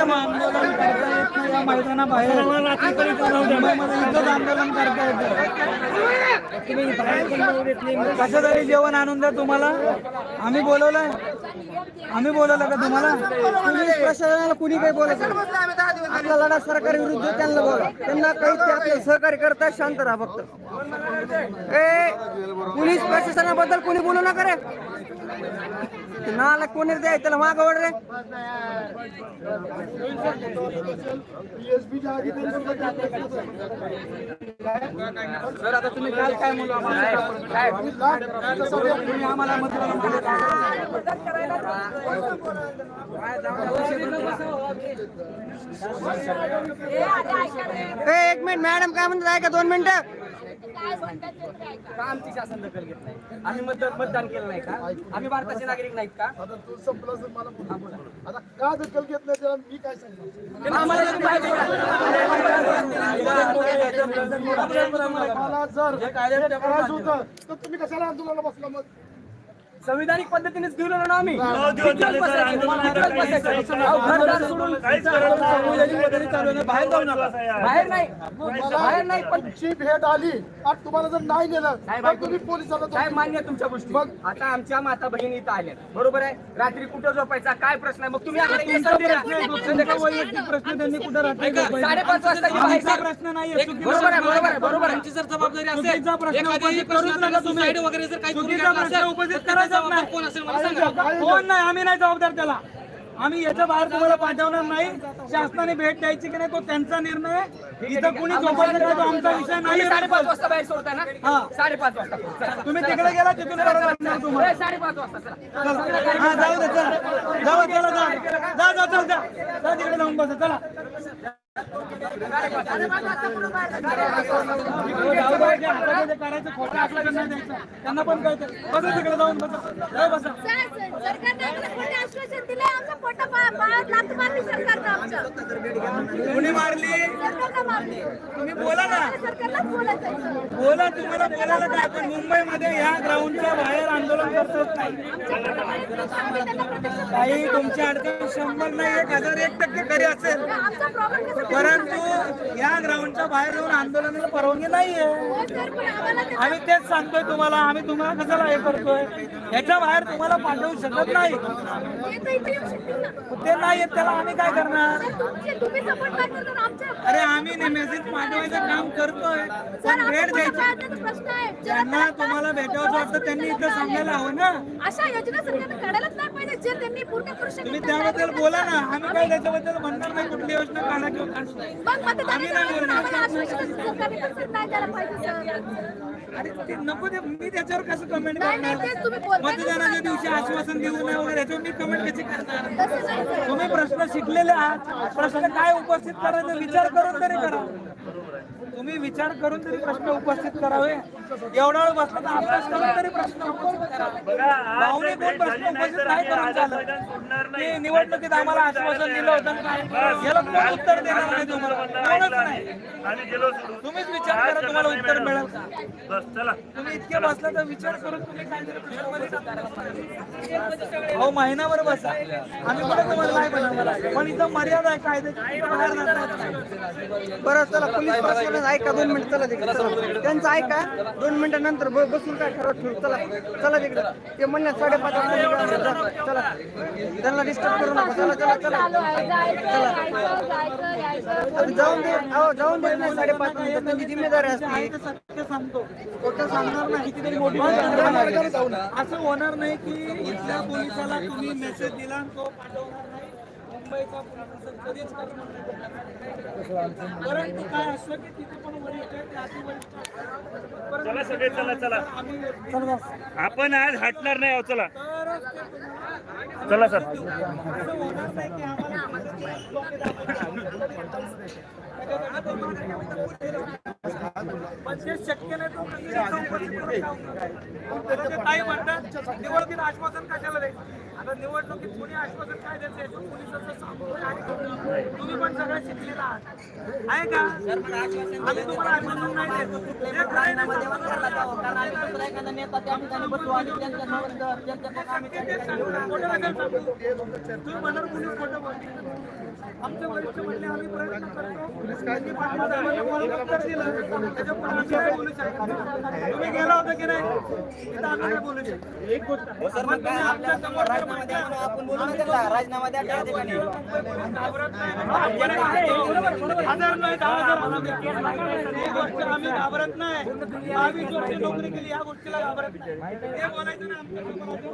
आंदोलन करता येत नाही. या मैदानाबाहेर मुंबईमध्ये इथंच आंदोलन करता येतं कसं तरी जेवण आणून द्या तुम्हाला. आम्ही बोलवलंय. आम्ही बोलवलं का तुम्हाला? पोलीस प्रशासनाला कुणी काही बोलत नाही. आपला लढा सरकार विरुद्ध त्यांना बोला. त्यांना काही ते आपल्याला सहकार्य करतात शांत राहा फक्त. ए पोलीस प्रशासनाबद्दल कोणी बोलू नका रे. नाला कोणी द्याय त्याला माग ओढ रे. सर आता तुम्ही काल काय आम्हाला तुम्ही आम्हाला ए, एक मिनिट मॅडम काय म्हणतात आहे का दोन मिनिटं का आमची शासन दखल घेत नाही आम्ही मतदान मतदान केलं नाही का आम्ही भारताचे नागरिक नाहीत का आता तू संपलं तर मला बोल. आता का दखल घेत नाही त्याला मी काय सांगणार आम्हाला तुम्ही माहिती मला जर हे करायचं होतं तर तुम्ही कशाला आंदोलनाला बसला मग संविधानिक पद्धतीनेच दिलं ना आम्ही. बाहेर जाऊ नका. बाहेर नाही. बाहेर नाही पण ची भेट आली. आणि तुम्हाला जर नाही नेलं साहेब, तर तुम्ही पोलिसाला काय जाऊन- मान्य तुमच्या गोष्टी. मग? आता आमच्या माता बहिणी इथं आल्या बरोबर आहे? रात्री कुठं झोपायचा? काय प्रश्न आहे? मग तुम्ही प्रश्न त्यांनी कुठे साडेपाच वाजता आमचा प्रश्न नाहीये बरोबर आहे बरोबर आहे. बरोबर आहे. जर जबाबदारी असेल प्रश्न वगैरे जर काही उपस्थित करायचाच जबाबदार. कोण असेल मला सांगा. कोण नाही आम्ही नाही जबाबदार त्याला. आम्ही याच्या बाहेर तुम्हाला पाठवणार नाही. शासनाने भेट द्यायची की नाही तो त्यांचा निर्णय. इथं कुणी झोपायचं का तो आमचा विषय नाही साडेपाच वाजता बाहेर सोडता ना? हा. साडेपाच वाजता. तुम्ही तिकडे गेला तिथून परत आणणार तुम्हाला. ए, साडेपाच वाजता चला. हा जाऊ दे चला जाऊ चला. जा जा जा चल जा. जा तिकडे जाऊन बसा. चला. करायचं खोटं त्यांना द्यायचं. त्यांना पण कळतं बसा तिकडे जाऊन बसा बसा कुणी मारली तुम्ही बोला ना. बोला तुम्हाला बोलायला काय पण मुंबईमध्ये या ग्राउंडच्या बाहेर आंदोलन नाही काही तुमच्या अडचण शंभर नाही एक हजार एक टक्के खरी असेल. परंतु या ग्राउंडच्या बाहेर येऊन आंदोलनाला परवानगी नाहीये. आम्ही तेच सांगतोय तुम्हाला आम्ही तुम्हाला कशाला हे करतोय? ह्याच्या बाहेर तुम्हाला पाठवू शकत नाही. ते नाही येत त्याला आम्ही काय करणार? अरे आम्ही मेसेज पाठवायचं काम करतोय. पण भेट पोट द्यायची. ज्यांना तुम्हाला भेटावं वाटतं त्यांनी इथं सांगायला हवं ना अशा योजना सरकारने काढायलाच नाही पाहिजे जे त्यांनी पूर्ण करू शकत तुम्ही नाही. त्याबद्दल बोला ना आम्ही काय त्याच्याबद्दल म्हणणार नाही कुठली योजना काढा किंवा काढू नये. मग मतदानाच्या वेळेस आम्हाला आश्वासन सरकारने पण सर नाही द्यायला पाहिजे सर अरे ते नको ते मी त्याच्यावर कसं कमेंट नाही, नाही, करणार तेच तुम्ही बोलताय ना मतदानाच्या. दिवशी आश्वासन देऊ नये वगैरे याच्यावर मी कमेंट कशी करणार तसं नाही सर. तुम्ही प्रश्न शिकलेले आहात प्रश्न काय उपस्थित करायचा विचार करून तरी करा तुम्ही विचार करून तरी प्रश्न उपस्थित करावे. एवढा वेळ बसला तर अभ्यास करून तरी प्रश्न उपस्थित करा. भावनिक होऊन प्रश्न उपस्थित नाही करून चालत ते निवडणुकीत आम्हाला आश्वासन दिलं होतं याला कोण उत्तर देणार नाही तुम्हाला? कोणच नाही. तुम्हीच विचार करा तुम्हाला उत्तर मिळेल. तुम्ही इतके बसला तर विचार करून तुम्ही काहीतरी सातारा. अहो महिनाभर बसा. आम्ही कुठे तुम्हाला नाही पण इथं मर्यादा आहे कायद्याची बाहेर जाता येत नाही. बरं चला पोलीस प्रशासन ऐका दोन मिनिट चला तिकडे चला. त्यांचं ऐका दोन मिनिटानंतर ब- बसून काय ठरवत ठेवू चला चला तिकडे. ते म्हणण्यात साडेपाच वाजता निघा. जा, चला. त्यांना डिस्टर्ब करू नका चला चला चला. चालू. आहे जायचं यायचं जायचं यायचं आता जाऊन दे अहो जाऊन देत नाही साडेपाच नंतर त्यांची जिम्मेदारी असते. सत्य सांगतो. खोटं सांगणार नाही. कितीतरी मोठी असं होणार नाही की इथल्या पोलिसाला तुम्ही मेसेज दिला आणि तो पाठवणार नाही. मुंबईचा पोलीस कधीच करणार नाही. परंतु काय असलं की तिथे पण वरिष्ठ ते अतिवरिष्ठ चला सगळे चला चला आम्ही. आपण आज हटणार नाही आहोत चला तरच ते तुम्हाला चला सर असं होणार नाही की आम्हाला पण ते शक्य नाही तो कधी चौकशी करून जाऊ नका. आता ते ताई म्हणतात निवडणुकीत आश्वासन कशाला द्यायचं आता निवडणुकीत कोणी आश्वासन काय देते पोलिसांचं पोलिसाचं सांगतो तुम्ही पण सगळं शिकलेला आहात. आहे का? आम्ही तुम्हाला आश्वासन नाही देत. एखादा नेता त्या ठिकाणी बसू आणि त्यांच्या नवरकर त्यांच्या आम्ही तुम्ही म्हणणार पोलीस खोटं आमचे वरिष्ठ म्हणले आम्ही प्रयत्न करतो. तुम्ही गेला होता की नाही? बोलू शकतो. राजीनामा द्या हजार नाही. दहा हजार आम्ही घाबरत नाही आम्ही नोकरी केली या गोष्टीला घाबरत नाही. ते बोलायचं ना